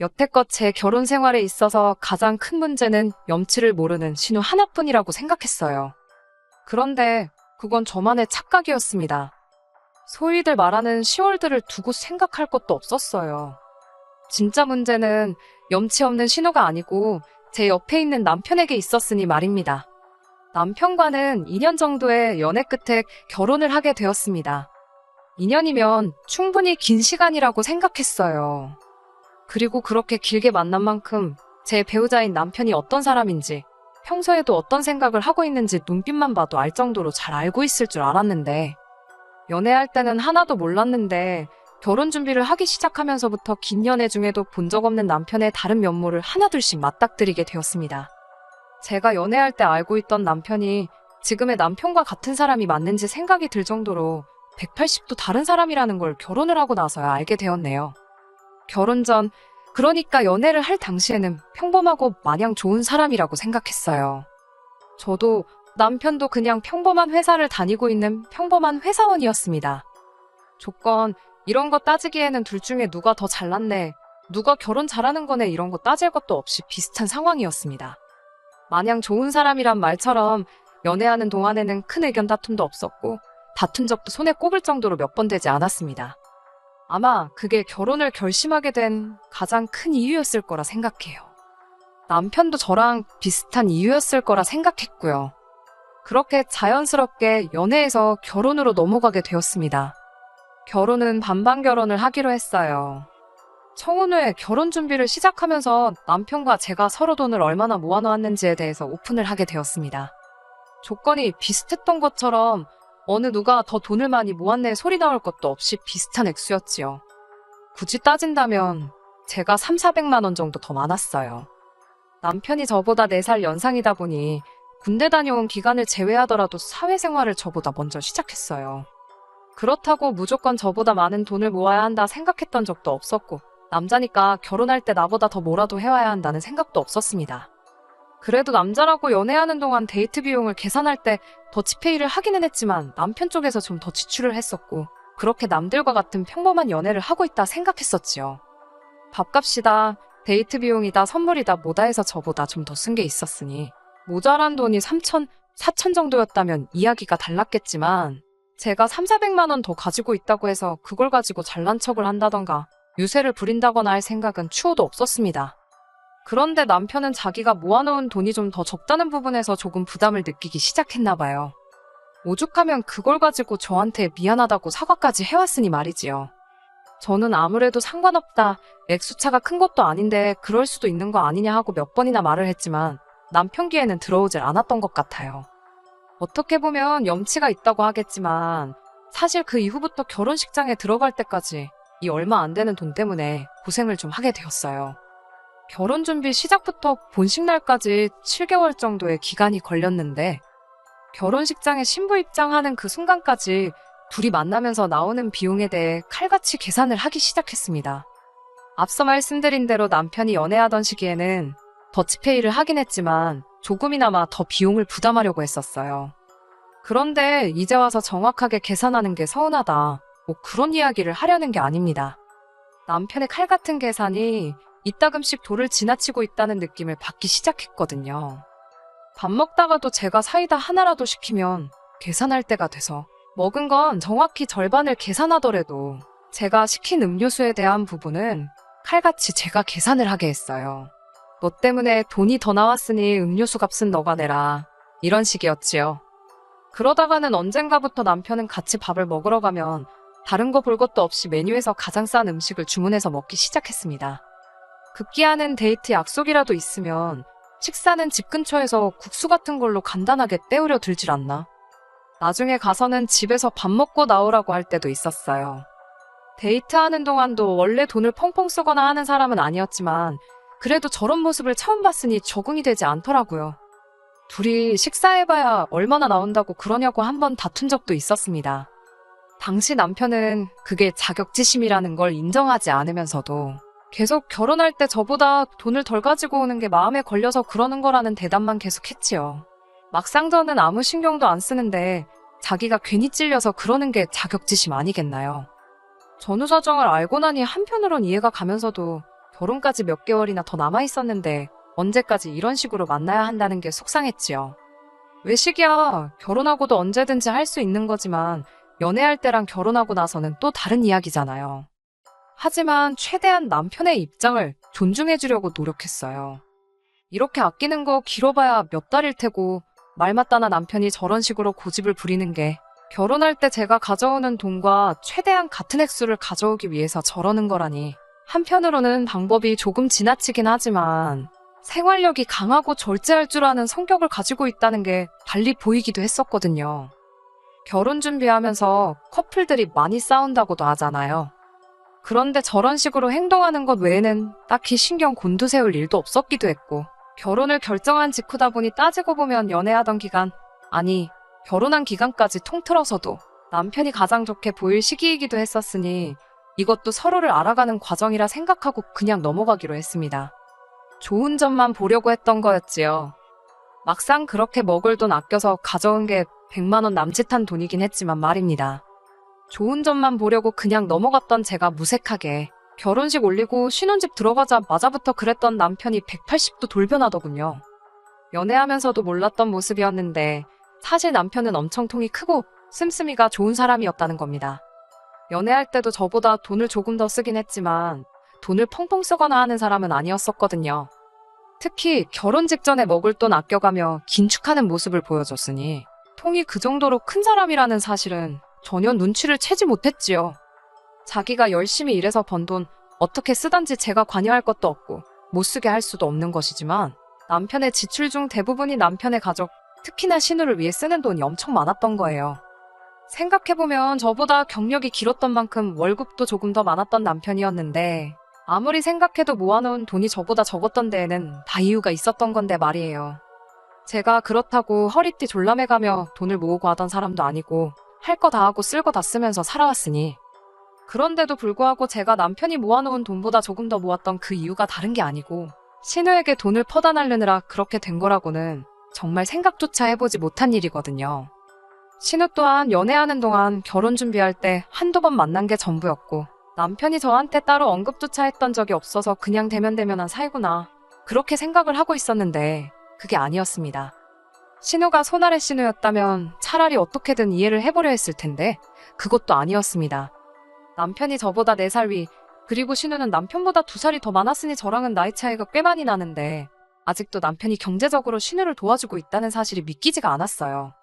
여태껏 제 결혼 생활에 있어서 가장 큰 문제는 염치를 모르는 신우 하나뿐이라고 생각했어요. 그런데 그건 저만의 착각이었습니다. 소위들 말하는 10월들을 두고 생각할 것도 없었어요. 진짜 문제는 염치 없는 신우가 아니고 제 옆에 있는 남편에게 있었으니 말입니다. 남편과는 2년 정도의 연애 끝에 결혼을 하게 되었습니다. 2년이면 충분히 긴 시간이라고 생각했어요. 그리고 그렇게 길게 만난 만큼 제 배우자인 남편이 어떤 사람인지 평소에도 어떤 생각을 하고 있는지 눈빛만 봐도 알 정도로 잘 알고 있을 줄 알았는데 연애할 때는 하나도 몰랐는데 결혼 준비를 하기 시작하면서부터 긴 연애 중에도 본 적 없는 남편의 다른 면모를 하나둘씩 맞닥뜨리게 되었습니다. 제가 연애할 때 알고 있던 남편이 지금의 남편과 같은 사람이 맞는지 생각이 들 정도로 180도 다른 사람이라는 걸 결혼을 하고 나서야 알게 되었네요. 결혼 전, 그러니까 연애를 할 당시에는 평범하고 마냥 좋은 사람이라고 생각했어요. 저도 남편도 그냥 평범한 회사를 다니고 있는 평범한 회사원이었습니다. 조건, 이런 거 따지기에는 둘 중에 누가 더 잘났네, 누가 결혼 잘하는 거네 이런 거 따질 것도 없이 비슷한 상황이었습니다. 마냥 좋은 사람이란 말처럼 연애하는 동안에는 큰 의견 다툼도 없었고 다툰 적도 손에 꼽을 정도로 몇 번 되지 않았습니다. 아마 그게 결혼을 결심하게 된 가장 큰 이유였을 거라 생각해요. 남편도 저랑 비슷한 이유였을 거라 생각했고요. 그렇게 자연스럽게 연애에서 결혼으로 넘어가게 되었습니다. 결혼은 반반 결혼을 하기로 했어요. 청혼 후에 결혼 준비를 시작하면서 남편과 제가 서로 돈을 얼마나 모아놓았는지에 대해서 오픈을 하게 되었습니다. 조건이 비슷했던 것처럼 어느 누가 더 돈을 많이 모았네 소리 나올 것도 없이 비슷한 액수였지요. 굳이 따진다면 제가 3, 400만 원 정도 더 많았어요. 남편이 저보다 4살 연상이다 보니 군대 다녀온 기간을 제외하더라도 사회생활을 저보다 먼저 시작했어요. 그렇다고 무조건 저보다 많은 돈을 모아야 한다 생각했던 적도 없었고 남자니까 결혼할 때 나보다 더 뭐라도 해와야 한다는 생각도 없었습니다. 그래도 남자라고 연애하는 동안 데이트 비용을 계산할 때 더치페이를 하기는 했지만 남편 쪽에서 좀 더 지출을 했었고 그렇게 남들과 같은 평범한 연애를 하고 있다 생각했었지요. 밥값이다, 데이트 비용이다, 선물이다 뭐다 해서 저보다 좀 더 쓴 게 있었으니 모자란 돈이 3천, 4천 정도였다면 이야기가 달랐겠지만 제가 3, 400만 원 더 가지고 있다고 해서 그걸 가지고 잘난 척을 한다던가 유세를 부린다거나 할 생각은 추호도 없었습니다. 그런데 남편은 자기가 모아놓은 돈이 좀 더 적다는 부분에서 조금 부담을 느끼기 시작했나 봐요. 오죽하면 그걸 가지고 저한테 미안하다고 사과까지 해왔으니 말이지요. 저는 아무래도 상관없다. 액수차가 큰 것도 아닌데 그럴 수도 있는 거 아니냐 하고 몇 번이나 말을 했지만 남편 귀에는 들어오질 않았던 것 같아요. 어떻게 보면 염치가 있다고 하겠지만 사실 그 이후부터 결혼식장에 들어갈 때까지 이 얼마 안 되는 돈 때문에 고생을 좀 하게 되었어요. 결혼 준비 시작부터 본식 날까지 7개월 정도의 기간이 걸렸는데 결혼식장에 신부 입장하는 그 순간까지 둘이 만나면서 나오는 비용에 대해 칼같이 계산을 하기 시작했습니다. 앞서 말씀드린 대로 남편이 연애하던 시기에는 더치페이를 하긴 했지만 조금이나마 더 비용을 부담하려고 했었어요. 그런데 이제 와서 정확하게 계산하는 게 서운하다. 뭐 그런 이야기를 하려는 게 아닙니다. 남편의 칼 같은 계산이 이따금씩 도를 지나치고 있다는 느낌을 받기 시작했거든요. 밥 먹다가도 제가 사이다 하나라도 시키면 계산할 때가 돼서 먹은 건 정확히 절반을 계산하더라도 제가 시킨 음료수에 대한 부분은 칼같이 제가 계산을 하게 했어요. 너 때문에 돈이 더 나왔으니 음료수 값은 너가 내라. 이런 식이었지요. 그러다가는 언젠가부터 남편은 같이 밥을 먹으러 가면 다른 거 볼 것도 없이 메뉴에서 가장 싼 음식을 주문해서 먹기 시작했습니다. 급기야는 데이트 약속이라도 있으면 식사는 집 근처에서 국수 같은 걸로 간단하게 때우려 들질 않나. 나중에 가서는 집에서 밥 먹고 나오라고 할 때도 있었어요. 데이트하는 동안도 원래 돈을 펑펑 쓰거나 하는 사람은 아니었지만 그래도 저런 모습을 처음 봤으니 적응이 되지 않더라고요. 둘이 식사해봐야 얼마나 나온다고 그러냐고 한번 다툰 적도 있었습니다. 당시 남편은 그게 자격지심이라는 걸 인정하지 않으면서도 계속 결혼할 때 저보다 돈을 덜 가지고 오는 게 마음에 걸려서 그러는 거라는 대답만 계속 했지요. 막상 저는 아무 신경도 안 쓰는데 자기가 괜히 찔려서 그러는 게 자격지심 아니겠나요? 전후 사정을 알고 나니 한편으론 이해가 가면서도 결혼까지 몇 개월이나 더 남아 있었는데 언제까지 이런 식으로 만나야 한다는 게 속상했지요. 왜 시기야? 결혼하고도 언제든지 할 수 있는 거지만 연애할 때랑 결혼하고 나서는 또 다른 이야기잖아요. 하지만 최대한 남편의 입장을 존중해주려고 노력했어요. 이렇게 아끼는 거 길어봐야 몇 달일 테고 말 맞다나 남편이 저런 식으로 고집을 부리는 게 결혼할 때 제가 가져오는 돈과 최대한 같은 액수를 가져오기 위해서 저러는 거라니. 한편으로는 방법이 조금 지나치긴 하지만 생활력이 강하고 절제할 줄 아는 성격을 가지고 있다는 게 달리 보이기도 했었거든요. 결혼 준비하면서 커플들이 많이 싸운다고도 하잖아요. 그런데 저런 식으로 행동하는 것 외에는 딱히 신경 곤두세울 일도 없었기도 했고, 결혼을 결정한 직후다 보니 따지고 보면 연애하던 기간, 아니, 결혼한 기간까지 통틀어서도 남편이 가장 좋게 보일 시기이기도 했었으니 이것도 서로를 알아가는 과정이라 생각하고 그냥 넘어가기로 했습니다. 좋은 점만 보려고 했던 거였지요. 막상 그렇게 먹을 돈 아껴서 가져온 게 100만원 남짓한 돈이긴 했지만 말입니다. 좋은 점만 보려고 그냥 넘어갔던 제가 무색하게 결혼식 올리고 신혼집 들어가자마자부터 그랬던 남편이 180도 돌변하더군요. 연애하면서도 몰랐던 모습이었는데 사실 남편은 엄청 통이 크고 씀씀이가 좋은 사람이었다는 겁니다. 연애할 때도 저보다 돈을 조금 더 쓰긴 했지만 돈을 펑펑 쓰거나 하는 사람은 아니었었거든요. 특히 결혼 직전에 먹을 돈 아껴가며 긴축하는 모습을 보여줬으니 통이 그 정도로 큰 사람이라는 사실은 전혀 눈치를 채지 못했지요. 자기가 열심히 일해서 번 돈 어떻게 쓰던지 제가 관여할 것도 없고 못 쓰게 할 수도 없는 것이지만 남편의 지출 중 대부분이 남편의 가족, 특히나 신우를 위해 쓰는 돈이 엄청 많았던 거예요. 생각해보면 저보다 경력이 길었던 만큼 월급도 조금 더 많았던 남편이었는데 아무리 생각해도 모아놓은 돈이 저보다 적었던 데에는 다 이유가 있었던 건데 말이에요. 제가 그렇다고 허리띠 졸라매가며 돈을 모으고 하던 사람도 아니고 할 거 다 하고 쓸 거 다 쓰면서 살아왔으니 그런데도 불구하고 제가 남편이 모아놓은 돈보다 조금 더 모았던 그 이유가 다른 게 아니고 신우에게 돈을 퍼다 날르느라 그렇게 된 거라고는 정말 생각조차 해보지 못한 일이거든요. 신우 또한 연애하는 동안 결혼 준비할 때 한두 번 만난 게 전부였고 남편이 저한테 따로 언급조차 했던 적이 없어서 그냥 대면대면한 사이구나 그렇게 생각을 하고 있었는데 그게 아니었습니다. 신우가 손아래 신우였다면 차라리 어떻게든 이해를 해보려 했을 텐데 그것도 아니었습니다. 남편이 저보다 4살 위, 그리고 신우는 남편보다 2살이 더 많았으니 저랑은 나이 차이가 꽤 많이 나는데 아직도 남편이 경제적으로 신우를 도와주고 있다는 사실이 믿기지가 않았어요.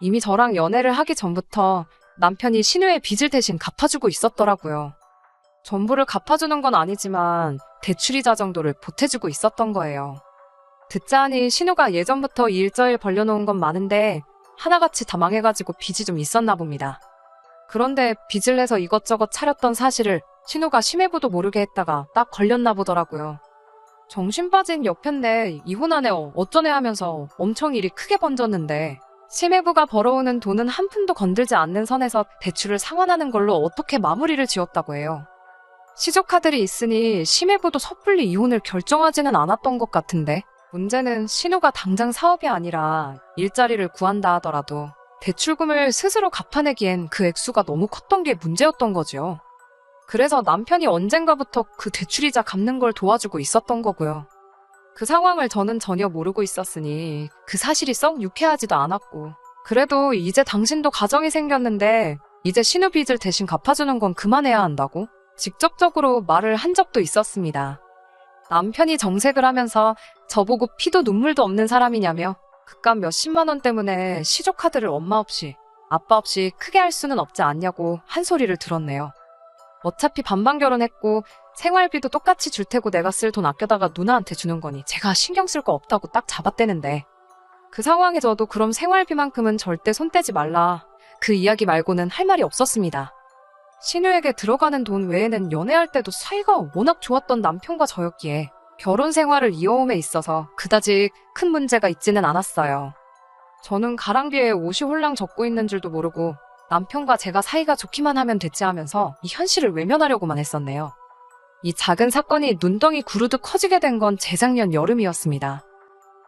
이미 저랑 연애를 하기 전부터 남편이 신우의 빚을 대신 갚아주고 있었더라고요. 전부를 갚아주는 건 아니지만 대출이자 정도를 보태주고 있었던 거예요. 듣자 하니 신우가 예전부터 일저일 벌려놓은 건 많은데 하나같이 다 망해가지고 빚이 좀 있었나 봅니다. 그런데 빚을 내서 이것저것 차렸던 사실을 신우가 심해부도 모르게 했다가 딱 걸렸나 보더라고요. 정신 빠진 옆편데 이혼하네 어쩌네 하면서 엄청 일이 크게 번졌는데 심해부가 벌어오는 돈은 한 푼도 건들지 않는 선에서 대출을 상환하는 걸로 어떻게 마무리를 지었다고 해요. 시조카들이 있으니 심해부도 섣불리 이혼을 결정하지는 않았던 것 같은데 문제는 신우가 당장 사업이 아니라 일자리를 구한다 하더라도 대출금을 스스로 갚아내기엔 그 액수가 너무 컸던 게 문제였던 거죠. 그래서 남편이 언젠가부터 그 대출이자 갚는 걸 도와주고 있었던 거고요. 그 상황을 저는 전혀 모르고 있었으니 그 사실이 썩 유쾌하지도 않았고 그래도 이제 당신도 가정이 생겼는데 이제 신우 빚을 대신 갚아주는 건 그만해야 한다고 직접적으로 말을 한 적도 있었습니다. 남편이 정색을 하면서 저보고 피도 눈물도 없는 사람이냐며 그깟 몇십만 원 때문에 시조카드를 엄마 없이 아빠 없이 크게 할 수는 없지 않냐고 한 소리를 들었네요. 어차피 반반 결혼했고 생활비도 똑같이 줄 테고 내가 쓸 돈 아껴다가 누나한테 주는 거니 제가 신경 쓸 거 없다고 딱 잡아떼는데 그 상황에 저도 그럼 생활비만큼은 절대 손 떼지 말라 그 이야기 말고는 할 말이 없었습니다. 신우에게 들어가는 돈 외에는 연애할 때도 사이가 워낙 좋았던 남편과 저였기에 결혼 생활을 이어옴에 있어서 그다지 큰 문제가 있지는 않았어요. 저는 가랑비에 옷이 홀랑 젖고 있는 줄도 모르고 남편과 제가 사이가 좋기만 하면 됐지 하면서 이 현실을 외면하려고만 했었네요. 이 작은 사건이 눈덩이 구르듯 커지게 된 건 재작년 여름이었습니다.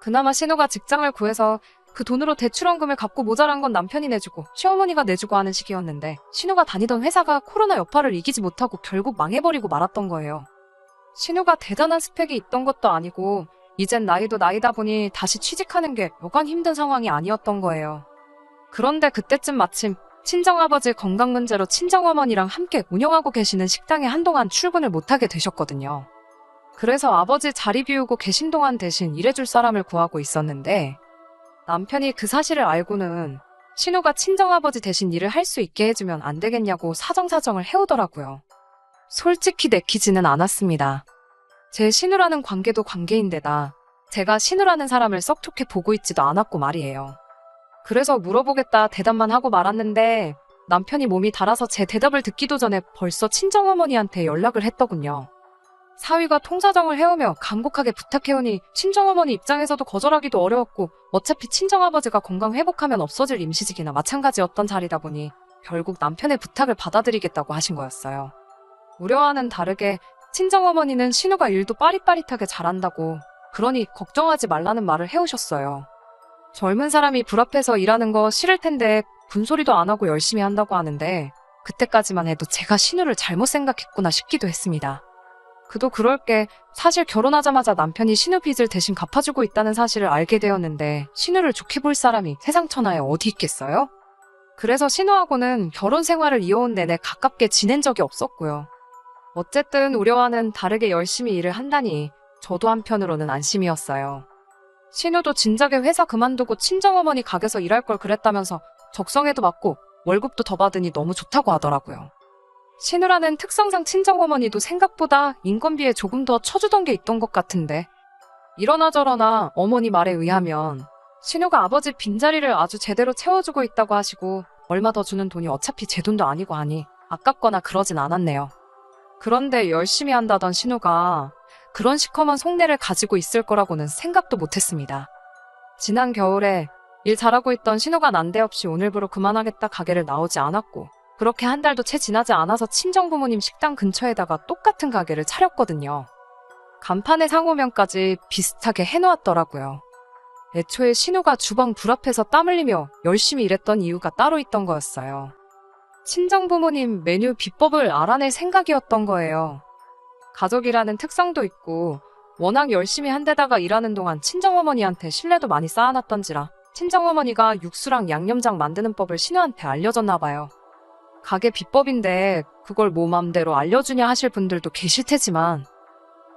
그나마 신우가 직장을 구해서 그 돈으로 대출원금을 갚고 모자란 건 남편이 내주고 시어머니가 내주고 하는 시기였는데 신우가 다니던 회사가 코로나 여파를 이기지 못하고 결국 망해버리고 말았던 거예요. 신우가 대단한 스펙이 있던 것도 아니고 이젠 나이도 나이다 보니 다시 취직하는 게 여간 힘든 상황이 아니었던 거예요. 그런데 그때쯤 마침 친정아버지 건강 문제로 친정어머니랑 함께 운영하고 계시는 식당에 한동안 출근을 못하게 되셨거든요. 그래서 아버지 자리 비우고 계신 동안 대신 일해줄 사람을 구하고 있었는데 남편이 그 사실을 알고는 신우가 친정아버지 대신 일을 할 수 있게 해주면 안 되겠냐고 사정사정을 해오더라고요. 솔직히 내키지는 않았습니다. 제 신우라는 관계도 관계인데다 제가 신우라는 사람을 썩 좋게 보고 있지도 않았고 말이에요. 그래서 물어보겠다 대답만 하고 말았는데 남편이 몸이 달아서 제 대답을 듣기도 전에 벌써 친정어머니한테 연락을 했더군요. 사위가 통사정을 해오며 간곡하게 부탁해오니 친정어머니 입장에서도 거절하기도 어려웠고 어차피 친정아버지가 건강 회복하면 없어질 임시직이나 마찬가지였던 자리다 보니 결국 남편의 부탁을 받아들이겠다고 하신 거였어요. 우려와는 다르게 친정어머니는 신우가 일도 빠릿빠릿하게 잘한다고 그러니 걱정하지 말라는 말을 해오셨어요. 젊은 사람이 불 앞에서 일하는 거 싫을 텐데 군소리도 안 하고 열심히 한다고 하는데 그때까지만 해도 제가 신우를 잘못 생각했구나 싶기도 했습니다. 그도 그럴 게 사실 결혼하자마자 남편이 신우 빚을 대신 갚아주고 있다는 사실을 알게 되었는데 신우를 좋게 볼 사람이 세상 천하에 어디 있겠어요? 그래서 신우하고는 결혼 생활을 이어온 내내 가깝게 지낸 적이 없었고요. 어쨌든 우려와는 다르게 열심히 일을 한다니 저도 한편으로는 안심이었어요. 신우도 진작에 회사 그만두고 친정어머니 가게서 일할 걸 그랬다면서 적성에도 맞고 월급도 더 받으니 너무 좋다고 하더라고요. 신우라는 특성상 친정어머니도 생각보다 인건비에 조금 더 쳐주던 게 있던 것 같은데 이러나 저러나 어머니 말에 의하면 신우가 아버지 빈자리를 아주 제대로 채워주고 있다고 하시고 얼마 더 주는 돈이 어차피 제 돈도 아니고 하니 아깝거나 그러진 않았네요. 그런데 열심히 한다던 신우가 그런 시커먼 속내를 가지고 있을 거라고는 생각도 못했습니다. 지난 겨울에 일 잘하고 있던 신우가 난데없이 오늘부로 그만하겠다 가게를 나오지 않았고 그렇게 한 달도 채 지나지 않아서 친정 부모님 식당 근처에다가 똑같은 가게를 차렸거든요. 간판에 상호명까지 비슷하게 해놓았더라고요. 애초에 신우가 주방 불 앞에서 땀 흘리며 열심히 일했던 이유가 따로 있던 거였어요. 친정 부모님 메뉴 비법을 알아낼 생각이었던 거예요. 가족이라는 특성도 있고 워낙 열심히 한 데다가 일하는 동안 친정어머니한테 신뢰도 많이 쌓아놨던지라 친정어머니가 육수랑 양념장 만드는 법을 신우한테 알려줬나 봐요. 가게 비법인데 그걸 뭐 맘대로 알려주냐 하실 분들도 계실 테지만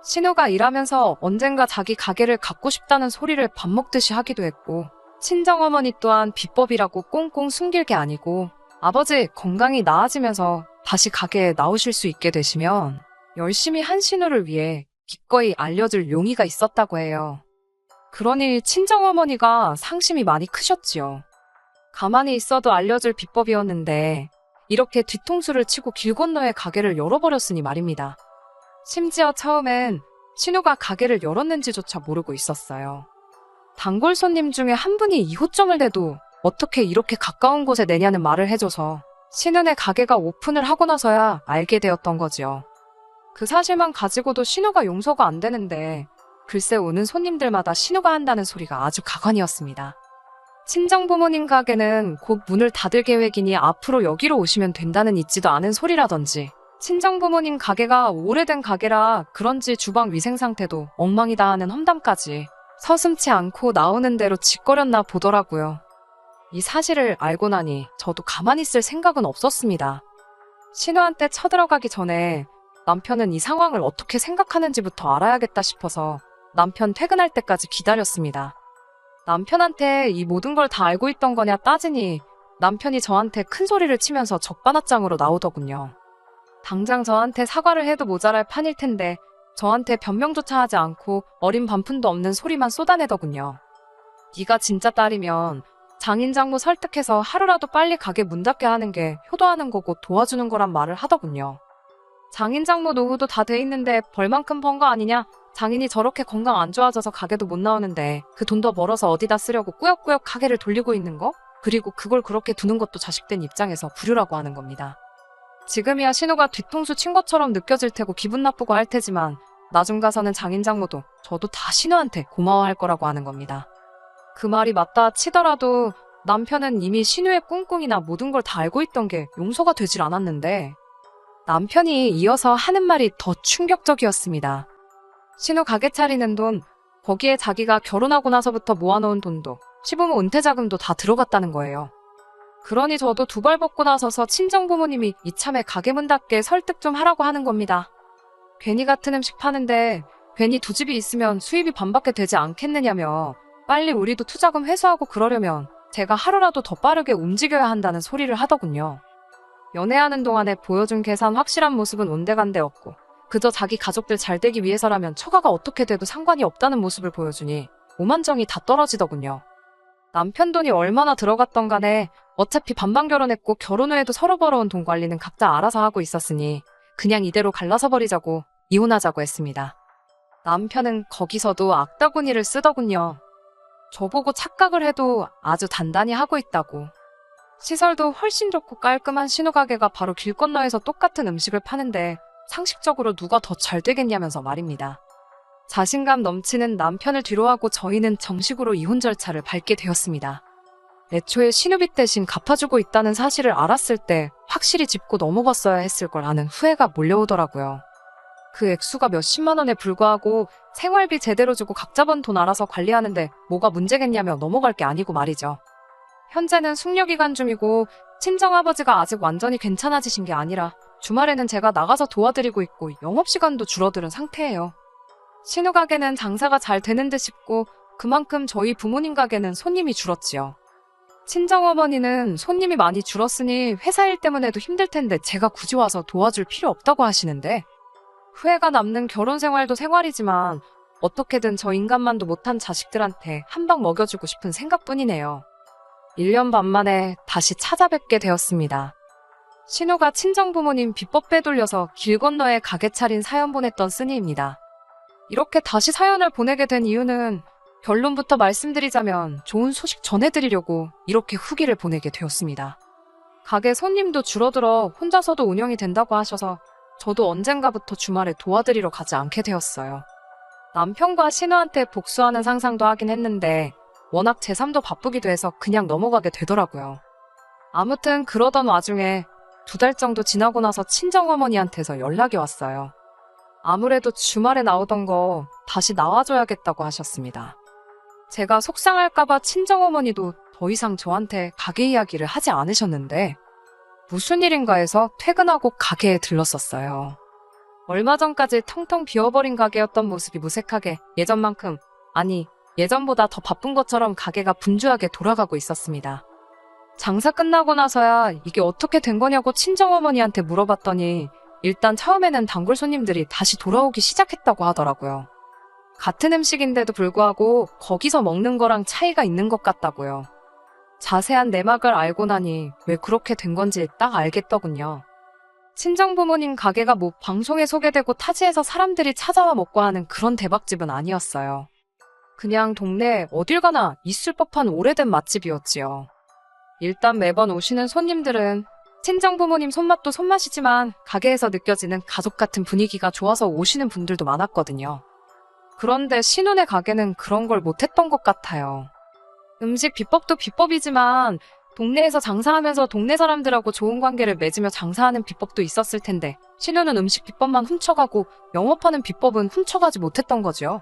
신우가 일하면서 언젠가 자기 가게를 갖고 싶다는 소리를 밥 먹듯이 하기도 했고 친정어머니 또한 비법이라고 꽁꽁 숨길 게 아니고 아버지 건강이 나아지면서 다시 가게에 나오실 수 있게 되시면 열심히 한 신우를 위해 기꺼이 알려줄 용의가 있었다고 해요. 그러니 친정어머니가 상심이 많이 크셨지요. 가만히 있어도 알려줄 비법이었는데 이렇게 뒤통수를 치고 길 건너에 가게를 열어버렸으니 말입니다. 심지어 처음엔 신우가 가게를 열었는지조차 모르고 있었어요. 단골 손님 중에 한 분이 이호점을 내도 어떻게 이렇게 가까운 곳에 내냐는 말을 해줘서 신우네 가게가 오픈을 하고 나서야 알게 되었던 거지요. 그 사실만 가지고도 신우가 용서가 안 되는데 글쎄 오는 손님들마다 신우가 한다는 소리가 아주 가관이었습니다. 친정 부모님 가게는 곧 문을 닫을 계획이니 앞으로 여기로 오시면 된다는 있지도 않은 소리라든지 친정 부모님 가게가 오래된 가게라 그런지 주방 위생 상태도 엉망이다 하는 험담까지 서슴치 않고 나오는 대로 짓거렸나 보더라고요. 이 사실을 알고 나니 저도 가만히 있을 생각은 없었습니다. 신우한테 쳐들어가기 전에 남편은 이 상황을 어떻게 생각하는지부터 알아야겠다 싶어서 남편 퇴근할 때까지 기다렸습니다. 남편한테 이 모든 걸 다 알고 있던 거냐 따지니 남편이 저한테 큰 소리를 치면서 적반하장으로 나오더군요. 당장 저한테 사과를 해도 모자랄 판일 텐데 저한테 변명조차 하지 않고 어린 반푼도 없는 소리만 쏟아내더군요. 네가 진짜 딸이면 장인 장모 설득해서 하루라도 빨리 가게 문 닫게 하는 게 효도하는 거고 도와주는 거란 말을 하더군요. 장인 장모 노후도 다 돼 있는데 벌만큼 번 거 아니냐? 장인이 저렇게 건강 안 좋아져서 가게도 못 나오는데 그 돈 더 벌어서 어디다 쓰려고 꾸역꾸역 가게를 돌리고 있는 거? 그리고 그걸 그렇게 두는 것도 자식된 입장에서 불효라고 하는 겁니다. 지금이야 신우가 뒤통수 친 것처럼 느껴질 테고 기분 나쁘고 할 테지만 나중 가서는 장인 장모도 저도 다 신우한테 고마워할 거라고 하는 겁니다. 그 말이 맞다 치더라도 남편은 이미 신우의 꿍꿍이나 모든 걸 다 알고 있던 게 용서가 되질 않았는데 남편이 이어서 하는 말이 더 충격적이었습니다. 신우 가게 차리는 돈, 거기에 자기가 결혼하고 나서부터 모아놓은 돈도, 시부모 은퇴 자금도 다 들어갔다는 거예요. 그러니 저도 두 발 벗고 나서서 친정 부모님이 이참에 가게 문 닫게 설득 좀 하라고 하는 겁니다. 괜히 같은 음식 파는데 괜히 두 집이 있으면 수입이 반밖에 되지 않겠느냐며 빨리 우리도 투자금 회수하고 그러려면 제가 하루라도 더 빠르게 움직여야 한다는 소리를 하더군요. 연애하는 동안에 보여준 계산 확실한 모습은 온데간데 없고 그저 자기 가족들 잘 되기 위해서라면 처가가 어떻게 돼도 상관이 없다는 모습을 보여주니 오만정이 다 떨어지더군요. 남편 돈이 얼마나 들어갔던 간에 어차피 반반 결혼했고 결혼 후에도 서로 벌어온 돈 관리는 각자 알아서 하고 있었으니 그냥 이대로 갈라서 버리자고 이혼하자고 했습니다. 남편은 거기서도 악다구니를 쓰더군요. 저보고 착각을 해도 아주 단단히 하고 있다고. 시설도 훨씬 좋고 깔끔한 신호가게가 바로 길 건너에서 똑같은 음식을 파는데 상식적으로 누가 더 잘 되겠냐면서 말입니다. 자신감 넘치는 남편을 뒤로하고 저희는 정식으로 이혼 절차를 밟게 되었습니다. 애초에 신우빚 대신 갚아주고 있다는 사실을 알았을 때 확실히 짚고 넘어갔어야 했을 걸 아는 후회가 몰려오더라고요. 그 액수가 몇십만 원에 불과하고 생활비 제대로 주고 각자 번 돈 알아서 관리하는데 뭐가 문제겠냐며 넘어갈 게 아니고 말이죠. 현재는 숙려기간 중이고 친정아버지가 아직 완전히 괜찮아지신 게 아니라 주말에는 제가 나가서 도와드리고 있고 영업시간도 줄어드는 상태예요. 신우 가게는 장사가 잘 되는 듯 싶고 그만큼 저희 부모님 가게는 손님이 줄었지요. 친정어머니는 손님이 많이 줄었으니 회사 일 때문에도 힘들 텐데 제가 굳이 와서 도와줄 필요 없다고 하시는데 후회가 남는 결혼 생활도 생활이지만 어떻게든 저 인간만도 못한 자식들한테 한 방 먹여주고 싶은 생각뿐이네요. 1년 반 만에 다시 찾아뵙게 되었습니다. 신우가 친정 부모님 비법 빼돌려서 길 건너에 가게 차린 사연 보냈던 쓰니입니다. 이렇게 다시 사연을 보내게 된 이유는 결론부터 말씀드리자면 좋은 소식 전해드리려고 이렇게 후기를 보내게 되었습니다. 가게 손님도 줄어들어 혼자서도 운영이 된다고 하셔서 저도 언젠가부터 주말에 도와드리러 가지 않게 되었어요. 남편과 신우한테 복수하는 상상도 하긴 했는데 워낙 제3도 바쁘기도 해서 그냥 넘어가게 되더라고요. 아무튼 그러던 와중에 두 달 정도 지나고 나서 친정어머니한테서 연락이 왔어요. 아무래도 주말에 나오던 거 다시 나와줘야겠다고 하셨습니다. 제가 속상할까봐 친정어머니도 더 이상 저한테 가게 이야기를 하지 않으셨는데 무슨 일인가 해서 퇴근하고 가게에 들렀었어요. 얼마 전까지 텅텅 비어버린 가게였던 모습이 무색하게 예전만큼, 아니, 예전보다 더 바쁜 것처럼 가게가 분주하게 돌아가고 있었습니다. 장사 끝나고 나서야 이게 어떻게 된 거냐고 친정어머니한테 물어봤더니 일단 처음에는 단골 손님들이 다시 돌아오기 시작했다고 하더라고요. 같은 음식인데도 불구하고 거기서 먹는 거랑 차이가 있는 것 같다고요. 자세한 내막을 알고 나니 왜 그렇게 된 건지 딱 알겠더군요. 친정 부모님 가게가 뭐 방송에 소개되고 타지에서 사람들이 찾아와 먹고 하는 그런 대박집은 아니었어요. 그냥 동네에 어딜 가나 있을 법한 오래된 맛집이었지요. 일단 매번 오시는 손님들은 친정 부모님 손맛도 손맛이지만 가게에서 느껴지는 가족 같은 분위기가 좋아서 오시는 분들도 많았거든요. 그런데 신혼의 가게는 그런 걸 못했던 것 같아요. 음식 비법도 비법이지만 동네에서 장사하면서 동네 사람들하고 좋은 관계를 맺으며 장사하는 비법도 있었을 텐데 신우는 음식 비법만 훔쳐가고 영업하는 비법은 훔쳐가지 못했던 거죠.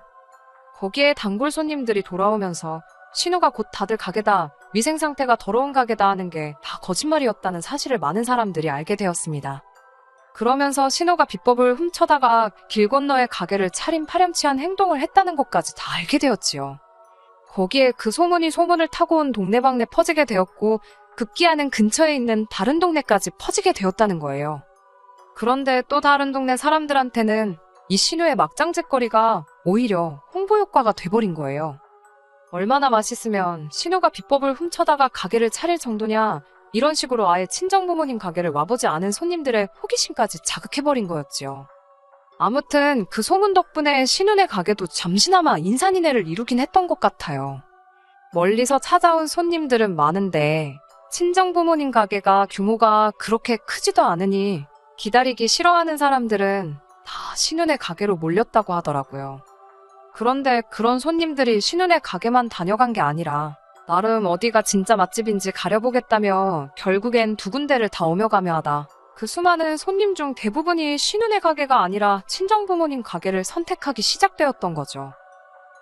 거기에 단골 손님들이 돌아오면서 신우가 곧 다들 가게다, 위생 상태가 더러운 가게다 하는 게 다 거짓말이었다는 사실을 많은 사람들이 알게 되었습니다. 그러면서 신우가 비법을 훔쳐다가 길 건너에 가게를 차림 파렴치한 행동을 했다는 것까지 다 알게 되었지요. 거기에 그 소문이 소문을 타고 온 동네방네 퍼지게 되었고 급기야는 근처에 있는 다른 동네까지 퍼지게 되었다는 거예요. 그런데 또 다른 동네 사람들한테는 이 신우의 막장짓거리가 오히려 홍보 효과가 돼버린 거예요. 얼마나 맛있으면 신우가 비법을 훔쳐다가 가게를 차릴 정도냐 이런 식으로 아예 친정 부모님 가게를 와보지 않은 손님들의 호기심까지 자극해버린 거였지요. 아무튼 그 소문 덕분에 신운의 가게도 잠시나마 인산인해를 이루긴 했던 것 같아요. 멀리서 찾아온 손님들은 많은데 친정 부모님 가게가 규모가 그렇게 크지도 않으니 기다리기 싫어하는 사람들은 다 신운의 가게로 몰렸다고 하더라고요. 그런데 그런 손님들이 신운의 가게만 다녀간 게 아니라 나름 어디가 진짜 맛집인지 가려보겠다며 결국엔 두 군데를 다 오며 가며 하다 그 수많은 손님 중 대부분이 신혼의 가게가 아니라 친정부모님 가게를 선택하기 시작되었던 거죠.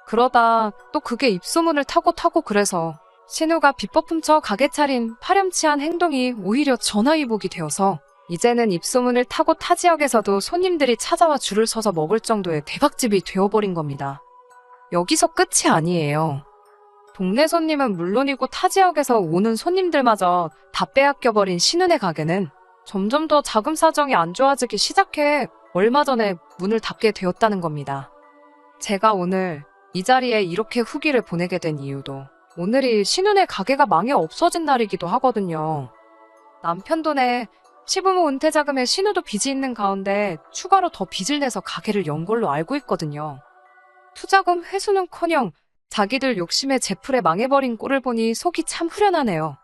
그러다 또 그게 입소문을 타고 타고 그래서 신우가 비법 훔쳐 가게 차린 파렴치한 행동이 오히려 전화위복이 되어서 이제는 입소문을 타고 타 지역에서도 손님들이 찾아와 줄을 서서 먹을 정도의 대박집이 되어버린 겁니다. 여기서 끝이 아니에요. 동네 손님은 물론이고 타 지역에서 오는 손님들마저 다 빼앗겨버린 신은의 가게는 점점 더 자금 사정이 안 좋아지기 시작해 얼마 전에 문을 닫게 되었다는 겁니다. 제가 오늘 이 자리에 이렇게 후기를 보내게 된 이유도 오늘이 신은의 가게가 망해 없어진 날이기도 하거든요. 남편 돈에 시부모 은퇴 자금에 신우도 빚이 있는 가운데 추가로 더 빚을 내서 가게를 연 걸로 알고 있거든요. 투자금 회수는커녕 자기들 욕심에 제풀에 망해버린 꼴을 보니 속이 참 후련하네요.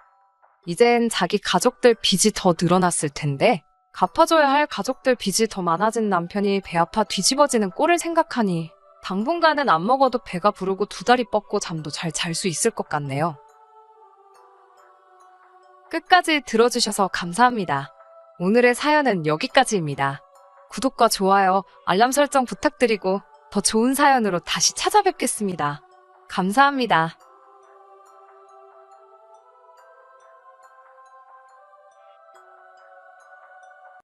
이젠 자기 가족들 빚이 더 늘어났을 텐데 갚아줘야 할 가족들 빚이 더 많아진 남편이 배 아파 뒤집어지는 꼴을 생각하니 당분간은 안 먹어도 배가 부르고 두 다리 뻗고 잠도 잘 잘 수 있을 것 같네요. 끝까지 들어주셔서 감사합니다. 오늘의 사연은 여기까지입니다. 구독과 좋아요, 알람 설정 부탁드리고 더 좋은 사연으로 다시 찾아뵙겠습니다. 감사합니다.